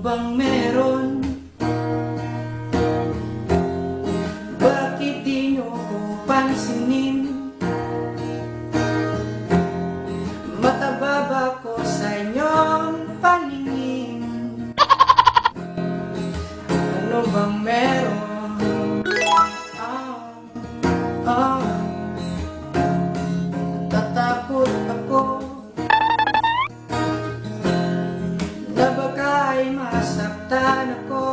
bang meron? Bakit di nyo ko pansinin? Matababa ko sa inyong paningin Ano bang meron? Masaktan ako.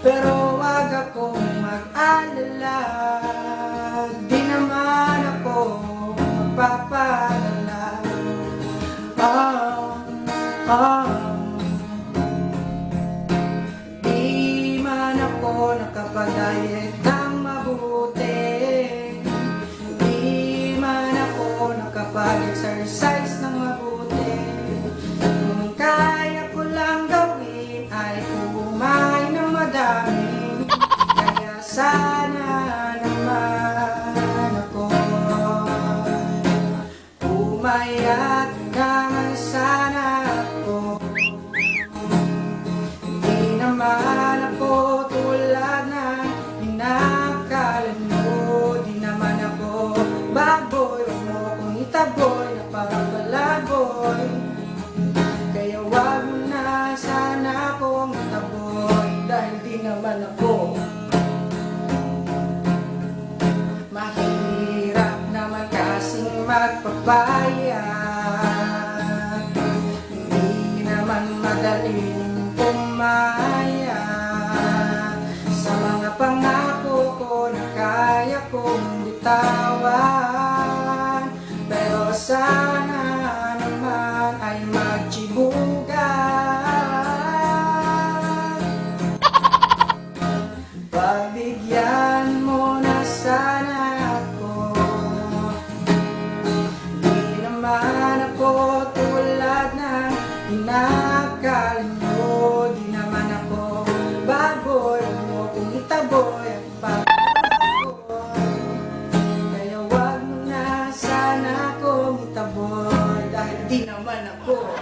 Pero wag akong mag-alala. Di naman ako magpapalala Ah, ah. Di man ako nakapag-diet ng mabuti. Di man ako nakapag-exercise ng mabuti Kaya sana naman ako Umayat naman sana ako. Di naman tulad ng inakalan mo ako baboy Huwag mo akong itaboy na parang balaboy Dahil di naman ako. Mahirap naman kasing magpapayag Hindi naman madaling pumaya Sa mga pangako ko na kaya kong bitawan Inakalim mo, di naman ako baboy. Mo kung itaboy ang pagkakoy Kaya wag na sana akong itaboy dahil di naman ako